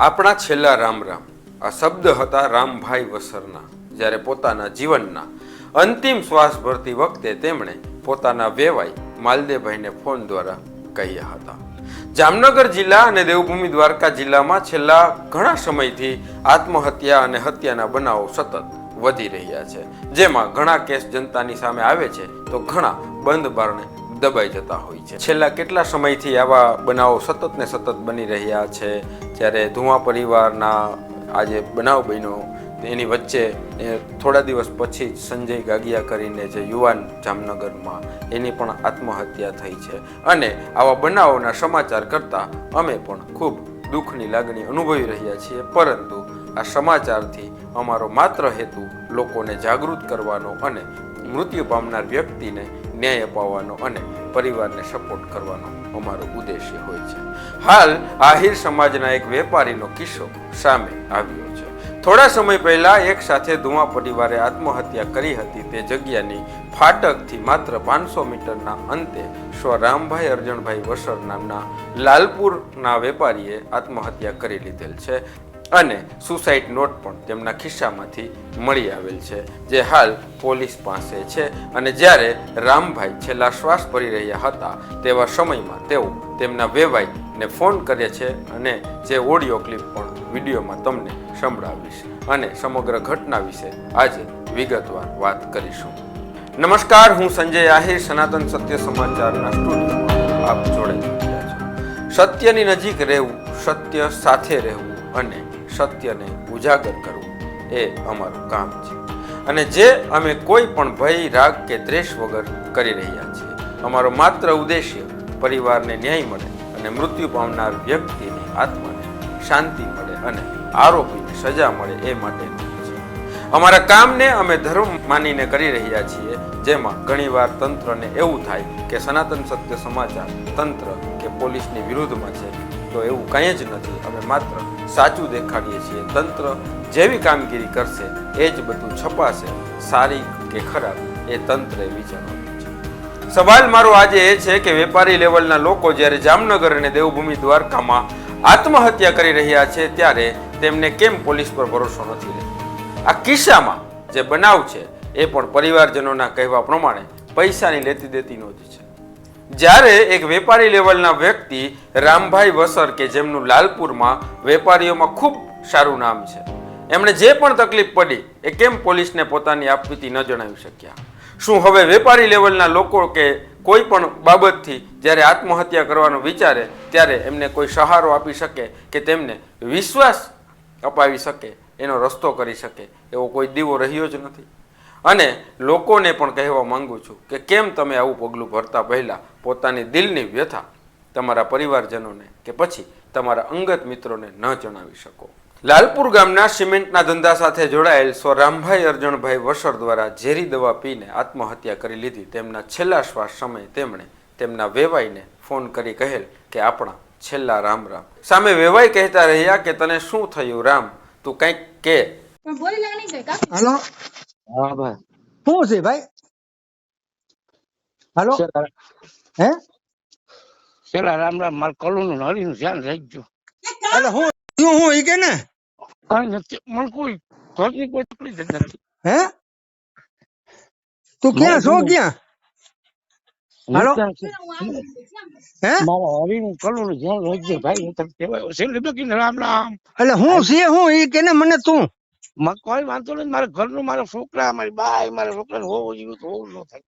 આપણા છેલ્લા રામ રામ. આ શબ્દ હતા રામભાઈ વસરના, જ્યારે પોતાના જીવનના અંતિમ શ્વાસ ભરતી વખતે તેમણે પોતાના વેવાઈ માલદેવભાઈને ફોન દ્વારા કહ્યા હતા. જામનગર જિલ્લા અને દેવભૂમિ દ્વારકા જિલ્લામાં છેલ્લા ઘણા સમયથી આત્મહત્યા અને હત્યાના બનાવો સતત વધી રહ્યા છે. જેમાં ઘણા કેસ જનતાની સામે આવે છે, તો ઘણા બંધ બારણે દબાઈ જતા હોય છે. છેલ્લા કેટલા સમયથી આવા બનાવો સતત ને સતત બની રહ્યા છે? જ્યારે ધુમા પરિવારના આજે બનાવ બન્યો એની વચ્ચે થોડા દિવસ પછી જ સંજય ગાગિયા કરીને જે યુવાન જામનગરમાં એની પણ આત્મહત્યા થઈ છે. અને આવા બનાવોના સમાચાર કરતાં અમે પણ ખૂબ દુઃખની લાગણી અનુભવી રહ્યા છીએ, પરંતુ આ સમાચારથી અમારો માત્ર હેતુ લોકોને જાગૃત કરવાનો અને મૃત્યુ પામનાર વ્યક્તિને ન્યાય અપાવવાનો અને પરિવારને સપોર્ટ કરવાનો અમારો ઉદ્દેશ્ય હોય છે. હાલ આહિર સમાજના એક વેપારીનો કિસ્સો સામે આવ્યો છે. થોડા સમય પહેલા એક સાથે ધુમા પરિવારે આત્મહત્યા કરી હતી. તે જગ્યાની ફાટકથી માત્ર પાંચસો મીટરના અંતે સ્વ રામભાઈ અર્જણભાઈ વસર નામના લાલપુરના વેપારીએ આત્મહત્યા કરી લીધેલ છે. અને સુસાઇડ નોટ પણ તેમના ખિસ્સામાંથી મળી આવેલ છે, જે હાલ પોલીસ પાસે છે. અને જ્યારે રામભાઈ છેલ્લા શ્વાસ ભરી રહ્યા હતા, તેવા સમયમાં તેઓ તેમના વેવાઈને ફોન કરે છે અને જે ઓડિયો ક્લિપ પણ વિડીયોમાં તમને સંભળાવીશ. અને સમગ્ર ઘટના વિશે આજે વિગતવાર વાત કરીશું. નમસ્કાર, હું સંજય આહિર, સનાતન સત્ય સમાચારના સ્ટુડિયોમાં આપ જોડે સત્યની નજીક રહેવું, સત્ય સાથે રહેવું અને સત્યને ઉજાગર કરવું એ અમારું કામ છે. અને જે અમે કોઈ પણ ભય, રાગ કે દ્વેષ વગર કરી રહ્યા છીએ, અમારો માત્ર ઉદ્દેશ્ય પરિવારને ન્યાય મળે અને મૃત્યુ પામનાર વ્યક્તિની આત્માને શાંતિ મળે અને આરોપીને સજા મળે એ માટે અમારા કામને અમે ધર્મ માનીને કરી રહ્યા છીએ, જેમાં ઘણીવાર તંત્રને એવું થાય કે સનાતન સત્ય સમાચાર તંત્ર કે પોલીસની વિરુદ્ધમાં છે તો એવું કંઈ જ નથી. અમે માત્ર સાચું દેખાડીએ છીએ. તંત્ર જેવી કામગીરી કરશે, એ જ બધું છપાશે. સારી કે ખરાબ, એ તંત્રે વિચારવાનું છે. સવાલ મારો આજે એ છે કે વેપારી લેવલના લોકો જ્યારે જામનગર અને દેવભૂમિ દ્વારકામાં આત્મહત્યા કરી રહ્યા છે, ત્યારે તેમને કેમ પોલીસ પર ભરોસો નથી રહેતો? આ કિસ્સામાં જે બનાવ છે, એ પણ પરિવારજનોના કહેવા પ્રમાણે પૈસાની લેતી દેતીનો જ છે. જ્યારે એક વેપારી લેવલના વ્યક્તિ રામભાઈ વસર કે જેમનું લાલપુરમાં વેપારીઓમાં ખૂબ સારું નામ છે. એમણે જે પણ તકલીફ પડી એ કેમ પોલીસને પોતાની આપવીતી ન જણાવી શક્યા? શું હવે વેપારી લેવલના લોકો કે કોઈ પણ બાબતથી જ્યારે આત્મહત્યા કરવાનું વિચારે ત્યારે એમને કોઈ સહારો આપી શકે કે તેમને વિશ્વાસ અપાવી શકે, એનો રસ્તો કરી શકે એવો કોઈ દીવો રહ્યો જ નથી? અને લોકોને પણ કહેવા માંગુ છું કે કેમ તમે આવું પગલું ભરતા પહેલાં પોતાની દિલની વ્યથા તમારા પરિવારજનોને કે પછી તમારા અંગત મિત્રોને ન જણાવી શકો. લાલપુર ગામના સિમેન્ટના ધંધા સાથે જોડાયેલ સ્વ રામભાઈ અર્જણભાઈ વસર દ્વારા ઝેરી દવા પીને આત્મહત્યા કરી લીધી. તેમના છેલ્લા શ્વાસ સમયે તેમણે તેમના વેવાઈને ફોન કરી કહેલ કે આપણા છેલ્લા રામ રામ. સામે વેવાઈ કહેતા રહ્યા કે તને શું થયું રામ? તું કંઈક કે. હાલો. હા ભાઈ શું છે ભાઈ હાલો હે પેલા રામ રામ માર કલું નું હરી નું ધ્યાન રાખજો એટલે હું હું ઈ કે ને કઈ નથી મને કોઈ ઘરની કોઈ તકલીફ જ નથી હે તું ક્યાં છો ક્યાં હાલો? હે મારા હરી નું કલું નું ધ્યાન રાખજો ભાઈ હું તમને કહેવાય છે રામ રામ એટલે હું છે હું ઈ કે ને મને તું કોઈ વાંધો નહીં મારા ઘરનું મારા છોકરા મારી બાઈ મારા છોકરા હોવું જીવું તો હોવું ન થાય.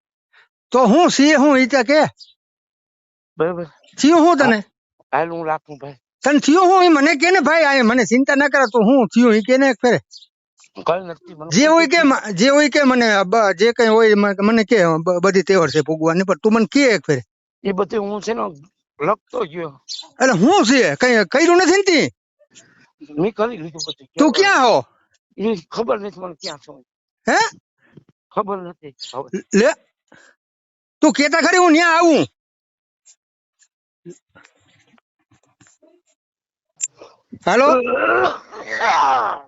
તો હું સી હું ઈ કે? બરાબર. થયું હું તને? હાલ હું રાખું ભાઈ. તને થયું હું મને કે ને ભાઈ આ મને ચિંતા ના કરે તો હું થયું ઈ કે ને ફેરે? જે હોય કે જે હોય કે મને જે કઈ હોય મને કે બધી તહેવાર છે ભોગવાની પણ તું મને કે એક ફેરે. એ બધું હું છે ને લખતો ગયો. એટલે હું છે કઈ કર્યું નથી ને તી? મેં કરી લીધું તું ક્યાં હો? એ ખબર નથી મને ક્યાં છું હે ખબર નથી હવે લે તું કેતા ખરી હું ન્યા આવું હાલો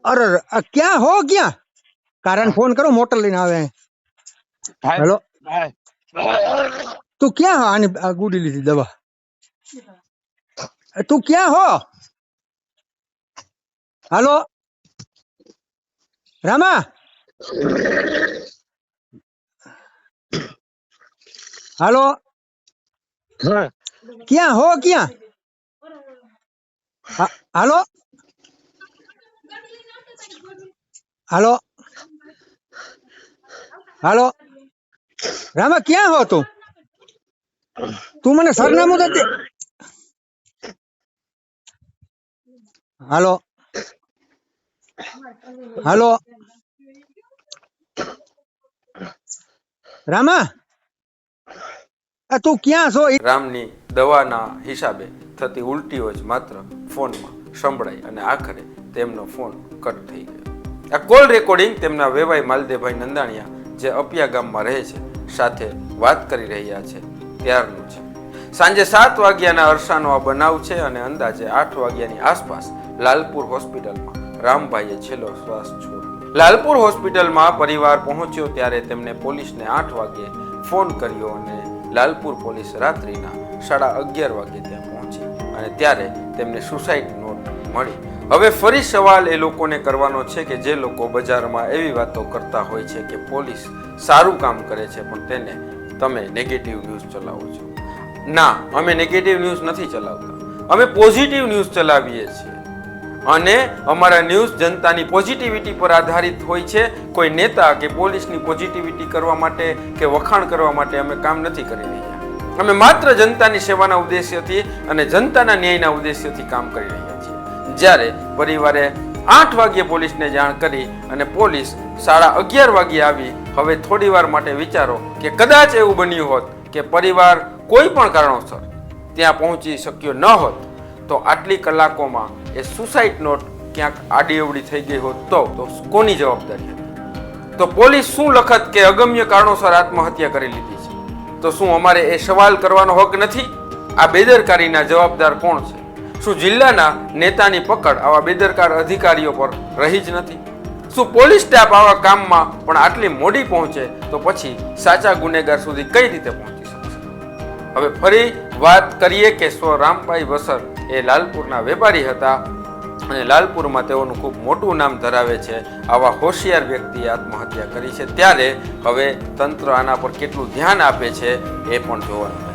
અરે અરે, આ ક્યાં હો ક્યાં કારણ ફોન કરો મોટર લઈને આવે ભાઈ હેલો ભાઈ તું ક્યાં હો આની આ ગુડી લીધી દવા તું ક્યાં હો હાલો રામા! હાલો? ક્યાં હો ક્યાં? હાલો? હાલો? હાલો? રામા ક્યાં હો તું? તું મને સરનામું દે. હાલો? હાલો. રામા તું ક્યાં છો? રામની દવાના હિસાબે થતી ઉલટીઓ જ માત્ર ફોનમાં સંભળાઈ અને આખરે તેમનો ફોન કટ થઈ ગયો. આ કોલ રેકોર્ડિંગ તેમના વેવાઈ માલદેભાઈ નંદાણીયા, જે અપિયા ગામમાં રહે છે, સાથે વાત કરી રહ્યા છે. ત્યારનું છે. સાંજે સાત વાગ્યાના અરસાનો આ બનાવ છે અને અંદાજે આઠ વાગ્યાની આસપાસ લાલપુર હોસ્પિટલમાં રામભાઈએ છેલ્લો શ્વાસ છોડ્યો. લાલપુર હોસ્પિટલમાં પરિવાર પહોંચ્યો ત્યારે તેમને પોલીસને આઠ વાગ્યે ફોન કર્યો અને લાલપુર પોલીસ રાત્રિના સાડા અગિયાર વાગે ત્યાં પહોંચી અને ત્યારે તેમને સુસાઇડ નોટ મળી. હવે ફરી સવાલ એ લોકોને કરવાનો છે કે જે લોકો બજારમાં એવી વાતો કરતા હોય છે કે પોલીસ સારું કામ કરે છે, પણ તેને તમે નેગેટિવ ન્યૂઝ ચલાવો છો. ના, અમે નેગેટિવ ન્યૂઝ નથી ચલાવતા. અમે પોઝિટિવ ન્યૂઝ ચલાવીએ છીએ. અને અમારા ન્યૂઝ જનતાની પોઝિટિવિટી પર આધારિત હોય છે. કોઈ નેતા કે પોલીસની પોઝિટિવિટી કરવા માટે કે વખાણ કરવા માટે અમે કામ નથી કરી રહ્યા. અમે માત્ર જનતાની સેવાના ઉદ્દેશ્યથી અને જનતાના ન્યાયના ઉદ્દેશ્યથી કામ કરી રહ્યા છીએ. જ્યારે પરિવારે આઠ વાગ્યે પોલીસને જાણ કરી અને પોલીસ સાડા અગિયાર વાગ્યે આવી, હવે થોડીવાર માટે વિચારો કે કદાચ એવું બન્યું હોત કે પરિવાર કોઈ પણ કારણોસર ત્યાં પહોંચી શક્યો ન હોત, તો આટલી કલાકોમાં એ સુસાઇડ નોટ ક્યાંક આડીઅવડી થઈ ગઈ હોત તો કોની જવાબદારી તો પોલીસ શું લખત કે અગમ્ય કારણોસર આત્મહત્યા કરી લીધી છે? તો શું અમારે એ સવાલ કરવાનો હક નથી? આ બેદરકારીના જવાબદાર કોણ છે? શું જિલ્લાના નેતાની પકડ આવા બેદરકાર અધિકારીઓ પર રહી જ નથી? શું પોલીસ સ્ટાફ આવા કામમાં પણ આટલી મોડી પહોંચે તો પછી સાચા ગુનેગાર સુધી કઈ રીતે પહોંચી શકશે? હવે ફરી વાત કરીએ કે સ્વ રામભાઈ વસર એ લાલપુરના વેપારી હતા અને લાલપુરમાં તેઓનું ખૂબ મોટું નામ ધરાવે છે. આવા હોશિયાર વ્યક્તિએ આત્મહત્યા કરી છે. ત્યારે હવે તંત્ર આના પર કેટલું ધ્યાન આપે છે એ પણ જોવાનું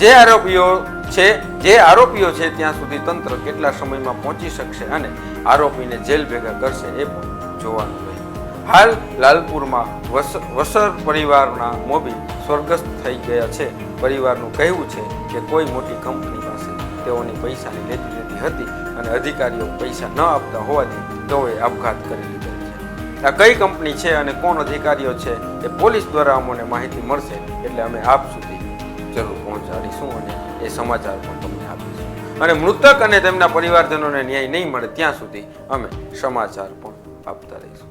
જે આરોપીઓ છે, જે આરોપીઓ છે ત્યાં સુધી તંત્ર કેટલા સમયમાં પહોંચી શકશે અને આરોપીને જેલ ભેગા કરશે એ પણ જોવાનું રહ્યું હાલ લાલપુરમાં વસ, વસર પરિવારના મોબી સ્વર્ગસ્થ થઈ ગયા છે. પરિવારનું કહેવું છે કે કોઈ મોટી કંપની તેઓની પૈસાની લેતી દેતી હતી અને અધિકારીઓ પૈસા ન આપતા હોવાથી તેઓએ આપઘાત કરી લીધો આ કઈ કંપની છે અને કોણ અધિકારીઓ છે એ પોલીસ દ્વારા અમને માહિતી મળશે એટલે અમે આપ સુધી જરૂર પહોંચાડીશું અને એ સમાચાર પણ તમને આપીશું. અને મૃતક અને તેમના પરિવારજનોને ન્યાય નહીં મળે ત્યાં સુધી અમે સમાચાર પણ આપતા રહીશું.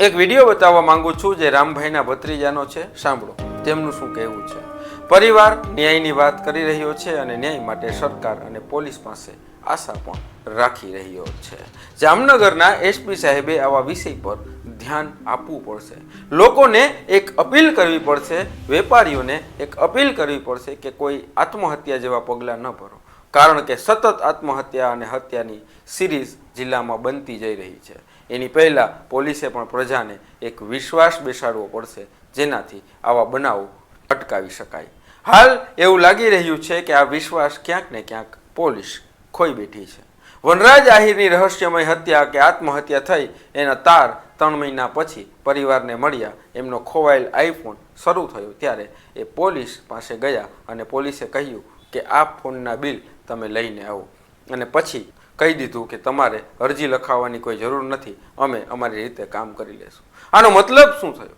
એક વીડિયો બતાવવા માંગુ છું જે રામભાઈના ભત્રીજાનો છે. સાંભળો. તેમનું શું કહેવું છે? પરિવાર ન્યાયની વાત કરી રહ્યો છે અને ન્યાય માટે સરકાર અને પોલીસ પાસે આશા પણ રાખી રહ્યો છે. જામનગરના એસપી સાહેબે આવા વિષય પર ધ્યાન આપવું પડશે. લોકોને એક અપીલ કરવી પડશે, વેપારીઓને એક અપીલ કરવી પડશે કે કોઈ આત્મહત્યા જેવા પગલાં ન ભરો. કારણ કે સતત આત્મહત્યા અને હત્યાની સિરીઝ જિલ્લામાં બનતી જઈ રહી છે. એની પહેલાં પોલીસે પણ પ્રજાને એક વિશ્વાસ બેસાડવો પડશે, જેનાથી આવા બનાવો અટકાવી શકાય. હાલ એવું લાગી રહ્યું છે કે આ વિશ્વાસ ક્યાંક ને ક્યાંક પોલીસ ખોઈ બેઠી છે. વનરાજ આહિરની રહસ્યમય હત્યા કે આત્મહત્યા થઈ એના તાર ત્રણ મહિના પછી પરિવારને મળ્યા. એમનો ખોવાયેલ આઈફોન શરૂ થયો ત્યારે એ પોલીસ પાસે ગયા અને પોલીસે કહ્યું કે આ ફોનના બિલ તમે લઈને આવો. અને પછી કહી દીધું કે તમારે અરજી લખાવવાની કોઈ જરૂર નથી. અમે અમારી રીતે કામ કરી લેશું. આનો મતલબ શું થયો?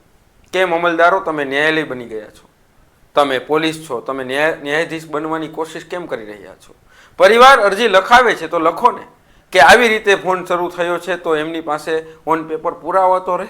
કેમ અમલદારો તમે ન્યાયાલય બની ગયા છો? તમે પોલીસ છો, તમે ન્યાય, ન્યાયાધીશ બનવાની કોશિશ કેમ કરી રહ્યા છો? પરિવાર અરજી લખાવે છે તો લખો ને. કે આવી રીતે ફોન શરૂ થયો છે તો એમની પાસે ઓન પેપર પુરાવા તો રહે.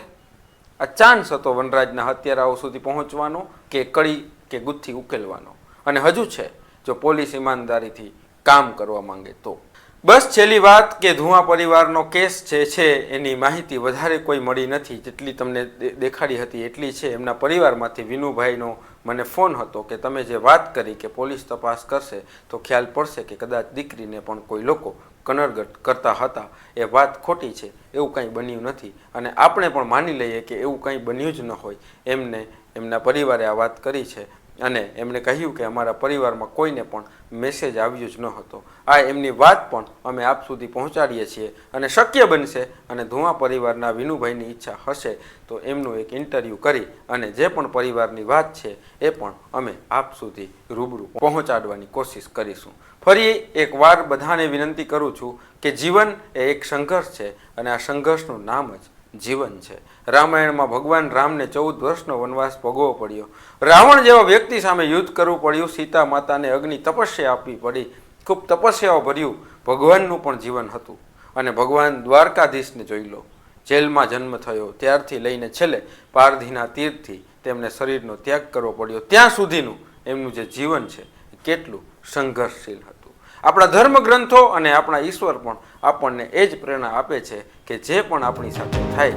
આ ચાન્સ હતો વનરાજના હત્યારાઓ સુધી પહોંચવાનો કે કડી કે ગુથ્થી ઉકેલવાનો. અને હજુ છે, જો પોલીસ ઈમાનદારીથી કામ કરવા માંગે તો. બસ છેલ્લી વાત કે ધુઆ પરિવારનો કેસ જે છે એની માહિતી વધારે કોઈ મળી નથી. જેટલી તમને દેખાડી હતી એટલી છે. એમના પરિવારમાંથી વિનુભાઈનો મને ફોન હતો કે તમે જે વાત કરી કે પોલીસ તપાસ કરશે, તો ખ્યાલ પડશે કે કદાચ દીકરીને પણ કોઈ લોકો કનરગટ કરતા હતા. એ વાત ખોટી છે, એવું કંઈ બન્યું નથી. અને આપણે પણ માની લઈએ કે એવું કંઈ બન્યું જ ન હોય. એમને, એમના પરિવારે આ વાત કરી છે. અને એમણે કહ્યું કે અમારા પરિવારમાં કોઈને પણ મેસેજ આવ્યો જ ન હતો. આ એમની વાત પણ અમે આપ સુધી પહોંચાડીએ છીએ અને શક્ય બનશે અને ધુઆ પરિવારના વિનુભાઈની ઈચ્છા હશે તો એમનું એક ઇન્ટરવ્યૂ કરી અને જે પણ પરિવારની વાત છે એ પણ અમે આપ સુધી રૂબરૂ પહોંચાડવાની કોશિશ કરીશું. ફરી એક વાર બધાને વિનંતી કરું છું કે જીવન એ એક સંઘર્ષ છે અને આ સંઘર્ષનું નામ જ જીવન છે. રામાયણમાં ભગવાન રામને ચૌદ વર્ષનો વનવાસ ભોગવવો પડ્યો. રાવણ જેવા વ્યક્તિ સામે યુદ્ધ કરવું પડ્યું, સીતા માતાને અગ્નિ તપસ્યા આપવી પડી. ખૂબ તપસ્યાઓ ભર્યું, ભગવાનનું પણ જીવન હતું. અને ભગવાન દ્વારકાધીશને જોઈ લો. જેલમાં જન્મ થયો. ત્યારથી લઈને છેલ્લે પારધીના તીરથી તેમને શરીરનો ત્યાગ કરવો પડ્યો. ત્યાં સુધીનું એમનું જે જીવન છે કેટલું સંઘર્ષશીલ હતું. આપણા ધર્મ ગ્રંથો અને આપણા ઈશ્વર પણ આપણને એ જ પ્રેરણા આપે છે કે જે પણ આપણી સાથે થાય,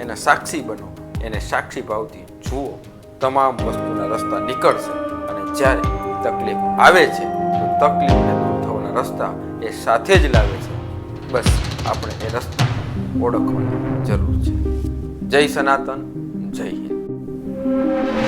એના સાક્ષી બનો, એને સાક્ષી ભાવથી જુઓ. તમામ વસ્તુના રસ્તા નીકળશે અને જ્યારે તકલીફ આવે છે, તો તકલીફને દૂર થવાના રસ્તા એ સાથે જ લાવે છે. બસ આપણે એ રસ્તા ઓળખવાની જરૂર છે. જય સનાતન, જય હિન્દ.